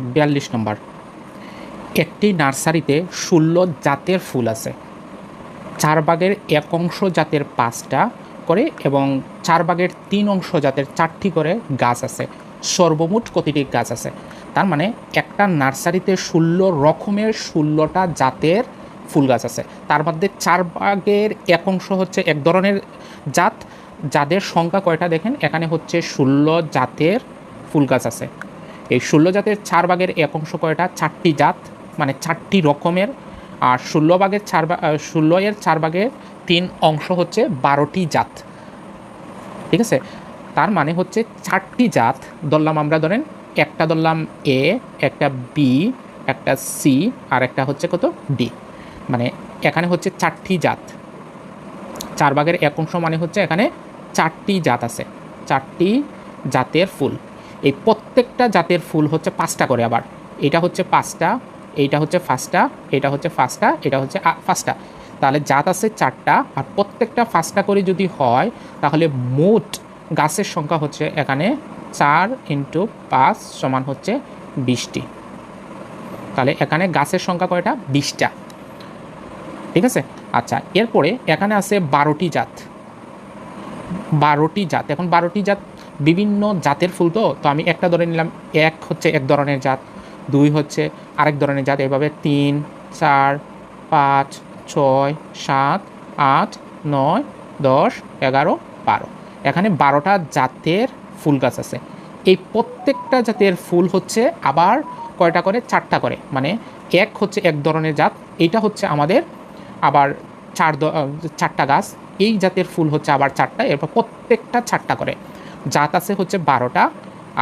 বিয়াল্লিশ নম্বর। একটি নার্সারিতে ষোলো জাতের ফুল আছে। চার ভাগের এক অংশ জাতের পাঁচটা করে এবং চার ভাগের তিন অংশ জাতের চারটি করে গাছ আছে। সর্বমোট কতিটি গাছ আছে। তার মানে একটা নার্সারিতে ষোলো রকমের ষোলোটা জাতের ফুল গাছ আছে। তার মধ্যে চার বাগের এক অংশ হচ্ছে এক ধরনের জাত। যাদের সংখ্যা কয়টা দেখেন? এখানে হচ্ছে ষোলো জাতের ফুল গাছ আছে। এই ষোলো জাতের চার ভাগের এক অংশ কয়টা? চারটি জাত মানে চারটি রকমের। আর ষোলো ভাগের চার ষোলো এর চার ভাগের তিন অংশ হচ্ছে বারোটি জাত। ঠিক আছে? তার মানে হচ্ছে চারটি জাত ধরলাম আমরা ধরেন, একটা ধরলাম এ একটা বি একটা সি আর একটা হচ্ছে কত? ডি মানে এখানে হচ্ছে চারটি জাত। চার ভাগের এক অংশ মানে হচ্ছে এখানে চারটি জাত আছে। চারটি জাতের ফুল। এই প্রত্যেকটা জাতের ফুল হচ্ছে পাঁচটা করে আবার। এটা হচ্ছে পাঁচটা, এইটা হচ্ছে ফার্স্টটা এটা হচ্ছে ফার্স্টটা এটা হচ্ছে ফার্স্টটা তাহলে জাত আছে চারটা, আর প্রত্যেকটা ফার্স্টটা করে যদি হয়, তাহলে মোট গাছের সংখ্যা হচ্ছে এখানে চার ইন্টু পাঁচ সমান হচ্ছে বিশটি। তাহলে এখানে গাছের সংখ্যা কয়টা? বিশটা। ঠিক আছে? আচ্ছা এরপরে এখানে আছে বারোটি জাত। বারোটি জাত। এখন বারোটি জাত বিভিন্ন জাতের ফুল তো তো আমি একটা ধরে নিলাম, এক হচ্ছে এক ধরনের জাত, দুই হচ্ছে আরেক ধরনের জাত। এভাবে তিন, চার, পাঁচ, ছয়, সাত, আট, নয়, দশ, এগারো, বারো। এখানে বারোটা জাতের ফুল গাছ আছে। এই প্রত্যেকটা জাতের ফুল হচ্ছে আবার কয়টা করে? চারটা করে। মানে এক হচ্ছে এক ধরনের জাত, এইটা হচ্ছে আমাদের আবার চার চারটা গাছ। এই জাতের ফুল হচ্ছে আবার চারটা, এরপর প্রত্যেকটা চারটা করে। জাত আছে হচ্ছে বারোটা,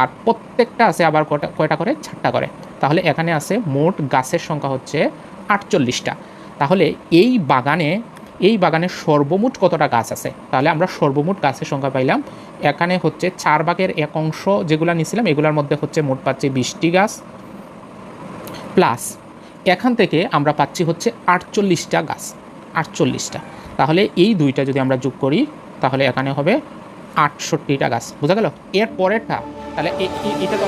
আর প্রত্যেকটা আছে আবার কয়টা কয়টা করে? চারটা করে। তাহলে এখানে আছে মোট গাছের সংখ্যা হচ্ছে আটচল্লিশটা। তাহলে এই বাগানে এই বাগানে সর্বমোট কতটা গাছ আছে? তাহলে আমরা সর্বমোট গাছের সংখ্যা পাইলাম। এখানে হচ্ছে চার ভাগের এক অংশ যেগুলো নিয়েছিলাম এগুলোর মধ্যে হচ্ছে মোট পাচ্ছি বিশটি গাছ। প্লাস এখান থেকে আমরা পাচ্ছি হচ্ছে আটচল্লিশটা গাছ। আটচল্লিশটা। তাহলে এই দুইটা যদি আমরা যোগ করি, তাহলে এখানে হবে আটষট্টিটা গাছ। বোঝা গেল? এর পরেরটা, তাহলে এটা তো